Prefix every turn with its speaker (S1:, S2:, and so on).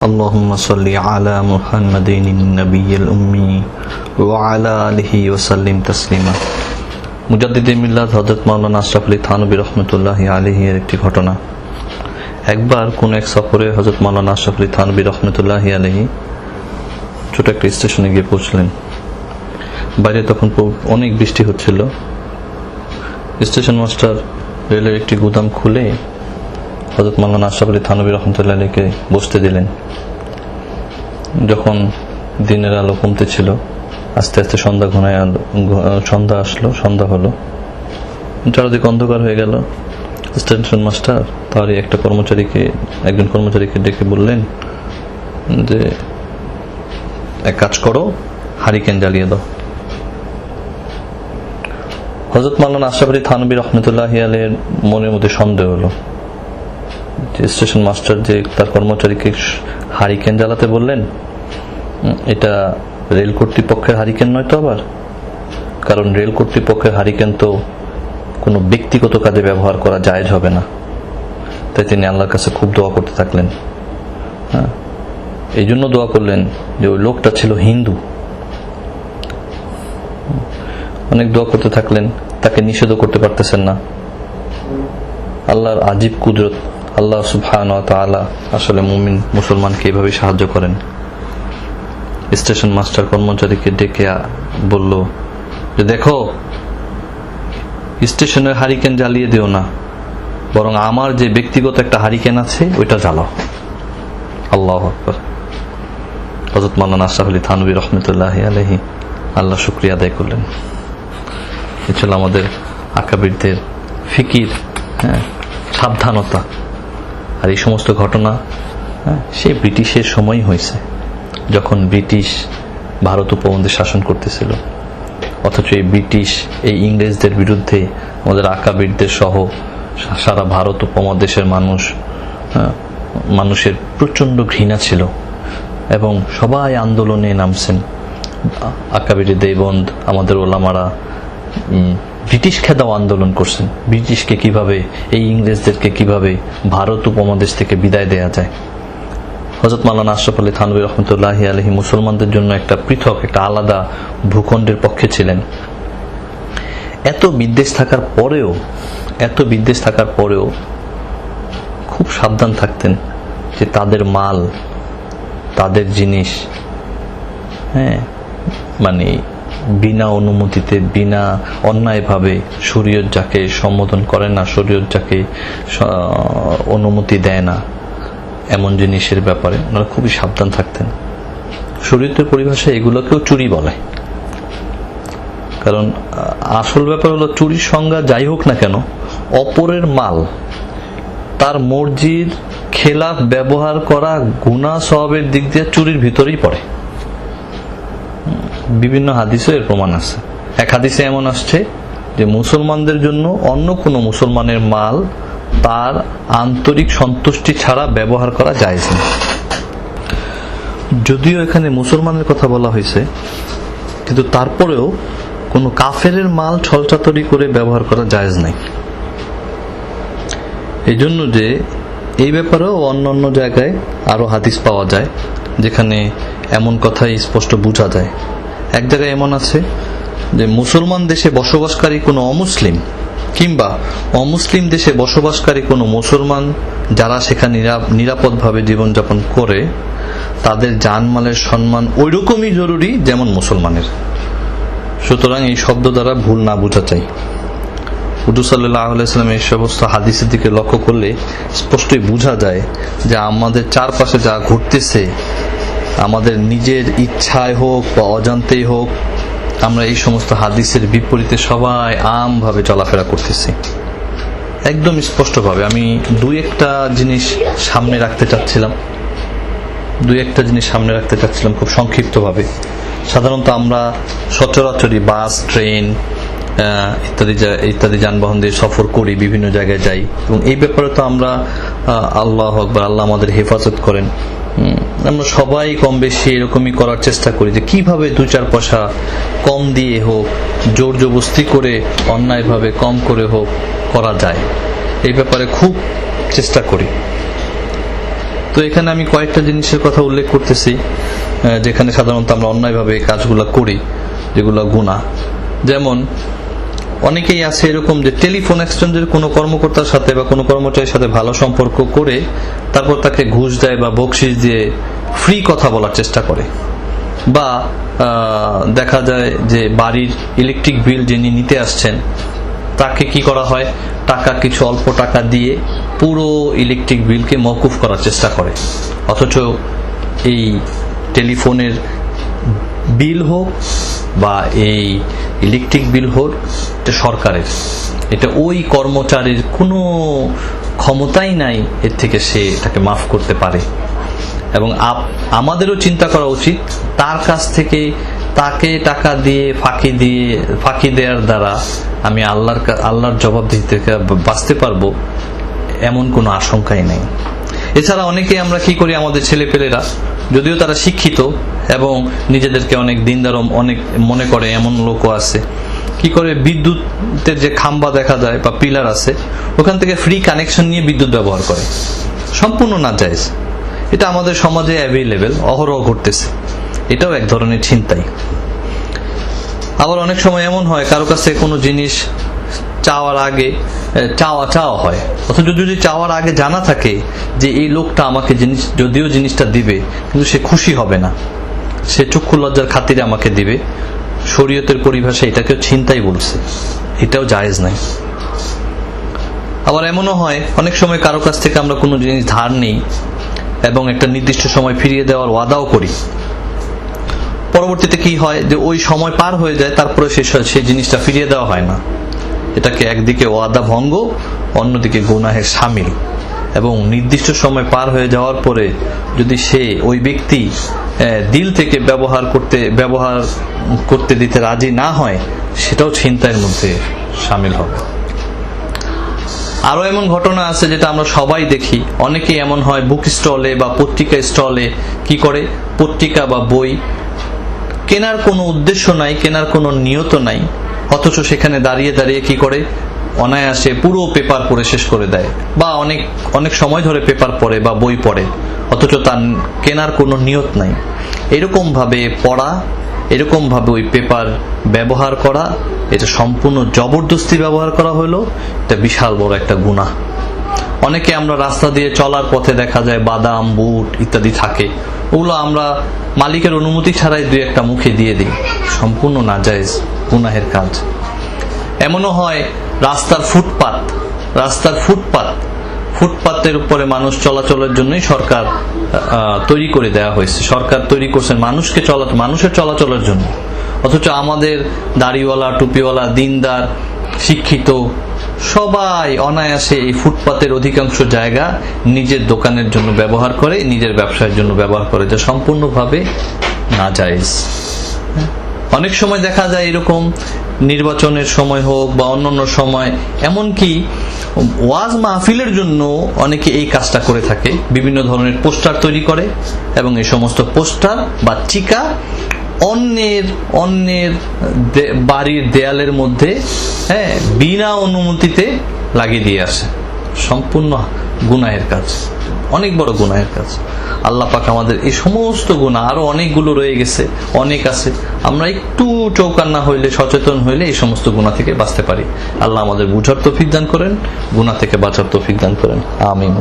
S1: اللهم صل على محمد النبي الأمي وعلى آله وسلم تسليما মুজাদ্দিদে মিল্লাত হজরত মাওলানা আশরাফ আলী থানবী রহমতুল্লাহ আলহি এর একটি ঘটনা একবার কোন এক সফরে হজরত মাওলানা আশরাফ আলী থানবী রহমতুল্লাহ আলহি ছোট একটা স্টেশনে গিয়ে পৌঁছলেন বাইরে তখন খুব অনেক বৃষ্টি হচ্ছিল স্টেশন মাস্টার রেলের একটি গুদাম খুলে হজরত মাওলানা আশরাফ আলী থানবী রহমতুল্লাহ আলীকে বসতে দিলেন। যখন দিনের আলো কমতে ছিল, আস্তে আস্তে সন্ধ্যা ঘনায় আলো সন্ধ্যা আসলো, সন্ধ্যা হলো। চারদিকে অন্ধকার হয়ে গেল। স্টেশন মাস্টার তারই একটা কর্মচারীকে, একজন কর্মচারীকে ডেকে বললেন যে, এক কাজ করো, হারিকেন জ্বালিয়ে দাও। হজরত মাল্লান আশরাফ আলী থানবী রহমতুল্লাহ আলের মনের মধ্যে সন্দেহ হলো। স্টেশন মাস্টার যে তার কর্মচারীকে হারিকেন জ্বালাতে বললেন এটা রেল কর্তৃপক্ষের হারিকেন নয় তো আবার? কারণ রেল কর্তৃপক্ষের হারিকেন তো কোনো ব্যক্তিগত কাজে ব্যবহার করা জায়েজ হবে না। তাই তিনি আল্লাহর কাছে খুব দোয়া করতে থাকলেন। হ্যাঁ? এই জন্য দোয়া করলেন যে ওই লোকটা ছিল হিন্দু। অনেক দোয়া করতে থাকলেন, তাকে নিষেধও করতে পারতেছেন না। আল্লাহর আজীব কুদরত। আল্লাহ তাআলা আসলে মুমিন মুসলমানকে এভাবে সাহায্য করেন। স্টেশন মাস্টার কর্মচারীকে ডেকে বলল, যে দেখো, স্টেশনের হারিকেন জ্বালিয়ে দিও না, বরং আমার যে ব্যক্তিগত একটা হারিকেন আছে, ওইটা জ্বালাও। আল্লাহ হজরত মাল্লান আশরাফ আলী থানবী রহমতুল্লাহ আলহি আল্লাহ শুক্রিয়া আদায় করলেন। এ ছিল আমাদের আকাবিরদের ফিকির হ্যাঁ সাবধানতা। আর এই সমস্ত ঘটনা হ্যাঁ, সেই ব্রিটিশের সময় হয়েছে যখন ব্রিটিশ ভারত উপমহাদেশ শাসন করতেছিল। অথচ এই ব্রিটিশ এই ইংরেজদের বিরুদ্ধে আমাদের আকাবিরদের সহ সারা ভারত উপমহাদেশের মানুষ হ্যাঁ, মানুষের প্রচণ্ড ঘৃণা ছিল এবং সবাই আন্দোলনে নামছেন। আকাবিরি দেবন্দ আমাদের ওলামারা ব্রিটিশ খেদাও আন্দোলন করছেন। ব্রিটিশকে কীভাবে, এই ইংরেজদেরকে কীভাবে ভারত উপমহাদেশ থেকে বিদায় দেয়া যায়? হজরত মালানা আশরাফ আলী থানবী রহমতুল্লাহ আলহী মুসলমানদের জন্য একটা পৃথক, একটা আলাদা ভূখণ্ডের পক্ষে ছিলেন। এত বিদ্বেষ থাকার পরেও, এত বিদ্বেষ থাকার পরেও খুব সাবধান থাকতেন যে তাদের মাল, তাদের জিনিস হ্যাঁ মানে বিনা অনুমতিতে, বিনা অন্যায়ভাবে শরীয়ত যাকে সম্বোধন করে না শরীয়ত যাকে অনুমতি দেয় না এমন জিনিসের ব্যাপারে। ওনারা খুবই সাবধান থাকতেন। শরীয়তের পরিভাষায় এগুলোকেও চুরি বলে। কারণ আসল ব্যাপার হলো চুরির সংজ্ঞা যাই হোক না কেন, অপরের মাল, তার মর্জির খেলাফ ব্যবহার করা গুণা সবের দিক দিয়ে চুরির ভিতরেই পড়ে। বিভিন্ন হাদিসে এর প্রমাণ আছে। এক হাদিসে এমন আসছে যে মুসলমানদের জন্য অন্য কোনো মুসলমানের মাল তার আন্তরিক সন্তুষ্টি ছাড়া ব্যবহার করা যায় না। যদিও এখানে মুসলমানের কথা বলা হয়েছে, কিন্তু তারপরেও কোনো কাফেরের মাল ছলচাতরি করে ব্যবহার করা জায়েজ নাই। এই জন্য যে এই ব্যাপারেও অন্য অন্য জায়গায় আরও হাদিস পাওয়া যায়, যেখানে এমন কথাই স্পষ্ট বোঝা যায়। এক জায়গায় এমন আছে যে মুসলমান দেশে বসবাসকারী কোনো অমুসলিম কিংবা অমুসলিম দেশে বসবাসকারী কোনো মুসলমান যারা সেখানে নিরা- নিরাপদভাবে জীবনযাপন করে, তাদের জানমালের সম্মান ওইরকমই জরুরি যেমন মুসলমানের। সুতরাং এই শব্দ দ্বারা ভুল না বোঝা চাই। হুদু সাল্লাহ এই সমস্ত হাদিসের দিকে লক্ষ্য করলে স্পষ্টই বোঝা যায় যে আমাদের চারপাশে যা ঘটতেছে আমাদের নিজের ইচ্ছায় হোক বা অজান্তেই হোক, আমরা এই সমস্ত হাদিসের বিপরীতে সবাই আমভাবে চলাফেরা করতেছি। একদম স্পষ্টভাবে, আমি দুই একটা জিনিস সামনে রাখতে চাচ্ছিলাম। দুই একটা জিনিস সামনে রাখতে চাচ্ছিলাম খুব সংক্ষিপ্তভাবে। সাধারণত আমরা সচরাচরই বাস, ট্রেন ইত্যাদি ইত্যাদি যানবাহন দিয়ে সফর করি, বিভিন্ন জায়গায় যাই। এবং এই ব্যাপারে তো আমরা আল্লাহ আকবর, আল্লাহ আমাদের হেফাজত করেন। আমরা সবাই কম বেশি এরকমই করার চেষ্টা করি যে কীভাবে দু চার পয়সা কম দিয়ে হোক, জোর জবস্তি করে অন্যায়ভাবে কম করে হোক করা যায়। এই ব্যাপারে খুব চেষ্টা করি। তো এখানে আমি কয়েকটা জিনিসের কথা উল্লেখ করতেছি যেখানে সাধারণত আমরা অন্যায়ভাবে কাজগুলো করি, যেগুলো গুণা যেমন অনেকেই আছে এরকম যে টেলিফোন এক্সচেঞ্জের কোনো কর্মকর্তার সাথে বা কোনো কর্মচারীর সাথে ভালো সম্পর্ক করে তারপর তাকে ঘুষ দেয় বা বকশিস দিয়ে ফ্রি কথা বলার চেষ্টা করে। বা দেখা যায় যে বাড়ির ইলেকট্রিক বিল যিনি নিতে আসছেন, তাকে কি করা হয়? টাকা, কিছু অল্প টাকা দিয়ে পুরো ইলেকট্রিক বিলকে মকুফ করার চেষ্টা করে। অথচ এই টেলিফোনের বিল হোক বা এই ইলেকট্রিক বিল হোক এটা সরকারের। এটা ওই কর্মচারীর কোনো ক্ষমতাই নাই, এর থেকে সে এটাকে মাফ করতে পারে। এবং আমাদেরও চিন্তা করা উচিত, তার কাছ থেকে তাকে টাকা দিয়ে ফাঁকি দিয়ে, ফাঁকি দেওয়ার দ্বারা আমি আল্লাহর আল্লাহর জবাবদিহি থেকে বাঁচতে পারব, এমন কোনো আশঙ্কাই নেই। এছাড়া অনেকে আমরা কি করি, আমাদের ছেলেপেলেরা, যদিও তারা শিক্ষিত এবং নিজেদেরকে অনেক দিনদারম, অনেক মনে করে, এমন লোকও আছে। কি করে বিদ্যুতের যে খাম্বা দেখা যায় বা পিলার আছে, ওখান থেকে ফ্রি কানেকশন নিয়ে বিদ্যুৎ ব্যবহার করে। সম্পূর্ণ না যায় এটা আমাদের সমাজে অ্যাভেলেবেল অহরহ ঘটতেছে। এটাও এক ধরনের ছিনতাই। আবার অনেক সময় এমন হয়, কারও কাছে কোনো জিনিস চাওয়ার আগে চাওয়া চাওয়া হয়। অথচ যদি চাওয়ার আগে জানা থাকে যে এই লোকটা আমাকে জিনিস, যদিও জিনিসটা দিবে, কিন্তু সে খুশি হবে না। সে চক্ষু লজ্জার খাতিরে আমাকে দিবে। শরীয়তের পরিভাষা এটাকেও ছিনতাই বলছে। এটাও জায়েজ নাই। আবার এমনও হয়, অনেক সময় কারও কাছ থেকে আমরা কোনো জিনিস ধার নেই এবং একটা নির্দিষ্ট সময় ফিরিয়ে দেওয়ার ওয়াদাও করি। পরবর্তীতে কি হয় যে ওই সময় পার হয়ে যায়, তারপরে সে সেই জিনিসটা ফিরিয়ে দেওয়া হয় না। এটাকে একদিকে ওয়াদা ভঙ্গ, অন্যদিকে গুনাহের সামিল। এবং নির্দিষ্ট সময় পার হয়ে যাওয়ার পরে যদি সে ওই ব্যক্তি দিল থেকে ব্যবহার করতে ব্যবহার করতে দিতে রাজি না হয়, সেটাও ছিনতাইয়ের মধ্যে সামিল হবে। আরও এমন ঘটনা আছে যেটা আমরা সবাই দেখি। অনেকেই এমন হয় বুক স্টলে বা পত্রিকা স্টলে কি করে? পত্রিকা বা বই কেনার কোনো উদ্দেশ্য নাই, কেনার কোনো নিয়ত নাই, অথচ সেখানে দাঁড়িয়ে দাঁড়িয়ে কি করে? অনায়াসে পুরো পেপার পড়ে শেষ করে দেয়। বা অনেক অনেক সময় ধরে পেপার পড়ে বা বই পড়ে, অথচ তার কেনার কোনো নিয়ত নাই। এরকম ভাবে পড়া, এরকম ভাবে ওই পেপার ব্যবহার করা, এটা সম্পূর্ণ জবরদস্তি ব্যবহার করা হলো, এটা বিশাল বড় একটা গুনাহ। অনেকে আমরা রাস্তা দিয়ে চলার পথে দেখা যায় বাদাম, বুট ইত্যাদি থাকে। ওগুলো আমরা মালিকের অনুমতি ছাড়াই দুই একটা মুখে দিয়ে দিই। সম্পূর্ণ নাজায়েজ গুনাহের কাজ। এমনও হয় রাস্তার ফুটপাত রাস্তার ফুটপাত, ফুটপাতের উপরে মানুষ চলাচলের জন্যই সরকার তৈরি করে দেওয়া হয়েছে। সরকার তৈরি করছেন মানুষকে চলা, মানুষের চলাচলের জন্য। অথচ আমাদের দাড়িওয়ালা, টুপিওয়ালা, দিনদার, শিক্ষিত, সবাই অনায়াসে এই ফুটপাতের অধিকাংশ জায়গা নিজের দোকানের জন্য ব্যবহার করে, নিজের ব্যবসায়ের জন্য ব্যবহার করে, যা সম্পূর্ণভাবে নাজায়েজ। অনেক সময় দেখা যায় এরকম নির্বাচনের সময় হোক বা অন্যান্য সময়, এমনকি ওয়াজ মাহফিলের জন্য অনেকে এই কাজটা করে থাকে। বিভিন্ন ধরনের পোস্টার তৈরি করে এবং এই সমস্ত পোস্টার বা টিকা অন্যের অন্যের বাড়ির দেয়ালের মধ্যে হ্যাঁ বিনা অনুমতিতে লাগিয়ে দিয়ে আসে। সম্পূর্ণ গুনায়ের কাজ। অনেক বড় গুনায়ের কাজ। আল্লাহ পাক আমাদের এই সমস্ত গুণা আরও অনেকগুলো রয়ে গেছে, অনেক আছে। আমরা একটু চৌকান না হইলে, সচেতন হইলে এই সমস্ত গুণা থেকে বাঁচতে পারি। আল্লাহ আমাদের বুঝার তফিক দান করেন গুণা থেকে বাঁচার তফিক দান করেন। আমিন।